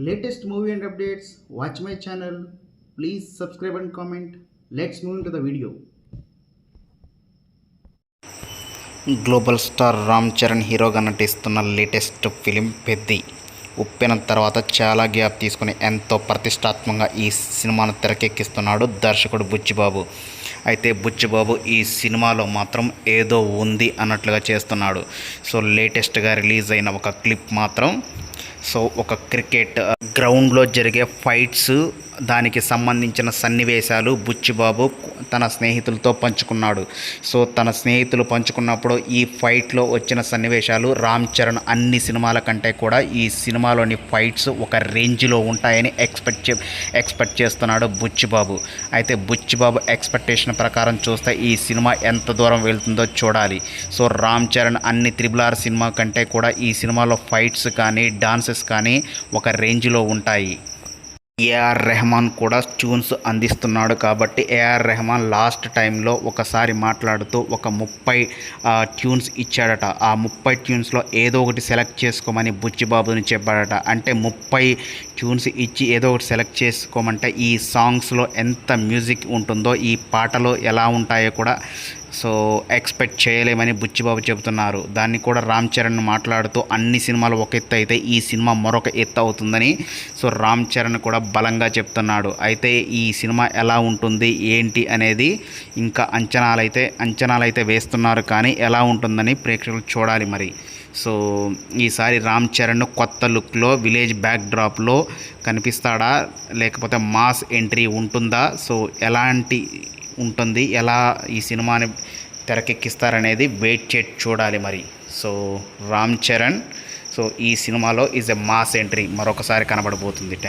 latest movie and updates, watch my channel. Please subscribe and comment. Let's move into the video. Global star Ram Charan హీరోగా నటిస్తున్న latest film Peddi ఉప్పిన తర్వాత చాలా gap తీసుకుని ఎంతో ప్రతిష్టాత్మకంగా ఈ సినిమాను తెరకెక్కిస్తున్నాడు దర్శకుడు బుచ్చిబాబు అయితే బుచ్చిబాబు ఈ సినిమాలో మాత్రం ఏదో ఉంది అన్నట్లుగా చేస్తున్నాడు సో లేటెస్ట్గా రిలీజ్ అయిన ఒక క్లిప్ మాత్రం సో ఒక క్రికెట్ గ్రౌండ్లో జరిగే ఫైట్స్ దానికి సంబంధించిన సన్నివేశాలు బుచ్చిబాబు తన స్నేహితులతో పంచుకున్నాడు. సో తన స్నేహితులు పంచుకున్నప్పుడు ఈ ఫైట్లో వచ్చిన సన్నివేశాలు రామ్ చరణ్ అన్ని సినిమాల కంటే కూడా ఈ సినిమాలోని ఫైట్స్ ఒక రేంజ్లో ఉంటాయని ఎక్స్పెక్ట్ చే ఎక్స్పెక్ట్ చేస్తున్నాడు బుచ్చిబాబు. అయితే బుచ్చిబాబు ఎక్స్పెక్టేషన్ ప్రకారం చూస్తే ఈ సినిమా ఎంత దూరం వెళ్తుందో చూడాలి. సో రామ్ చరణ్ అన్ని త్రిబుల్ ఆర్ సినిమా కంటే కూడా ఈ సినిమాలో ఫైట్స్ కానీ డాన్సెస్ కానీ ఒక రేంజ్లో ఉంటాయి. ఏఆర్ రెహమాన్ కూడా ట్యూన్స్ అందిస్తున్నాడు కాబట్టి ఏఆర్ రెహమాన్ లాస్ట్ టైంలో ఒకసారి మాట్లాడుతూ ఒక ముప్పై ట్యూన్స్ ఇచ్చాడట. ఆ ముప్పై ట్యూన్స్లో ఏదో ఒకటి సెలెక్ట్ చేసుకోమని బుచ్చిబాబుని చెప్పాడట. అంటే ముప్పై ట్యూన్స్ ఇచ్చి ఏదో ఒకటి సెలెక్ట్ చేసుకోమంటే ఈ సాంగ్స్లో ఎంత మ్యూజిక్ ఉంటుందో ఈ పాటలు ఎలా ఉంటాయో కూడా సో ఎక్స్పెక్ట్ చేయలేమని బుచ్చిబాబు చెబుతున్నారు. దాన్ని కూడా రామ్ చరణ్ మాట్లాడుతూ అన్ని సినిమాలు ఒక ఎత్తు అయితే ఈ సినిమా మరొక ఎత్తు అవుతుందని సో రామ్ చరణ్ కూడా బలంగా చెప్తున్నాడు. అయితే ఈ సినిమా ఎలా ఉంటుంది ఏంటి అనేది ఇంకా అంచనాలు అయితే అంచనాలు అయితే వేస్తున్నారు కానీ ఎలా ఉంటుందని ప్రేక్షకులు చూడాలి మరి. సో ఈసారి రామ్ చరణ్ కొత్త లుక్లో విలేజ్ బ్యాక్ డ్రాప్లో కనిపిస్తాడా లేకపోతే మాస్ ఎంట్రీ ఉంటుందా? సో ఎలాంటి ఉంటుంది. ఎలా ఈ సినిమాని తెరకెక్కిస్తారనేది వెయిట్ చేసి చూడాలి మరి. సో రామ్ చరణ్ సో ఈ సినిమాలో ఈజ్ ఎ మాస్ ఎంట్రీ మరొకసారి కనబడబోతుంది. థ్యాంక్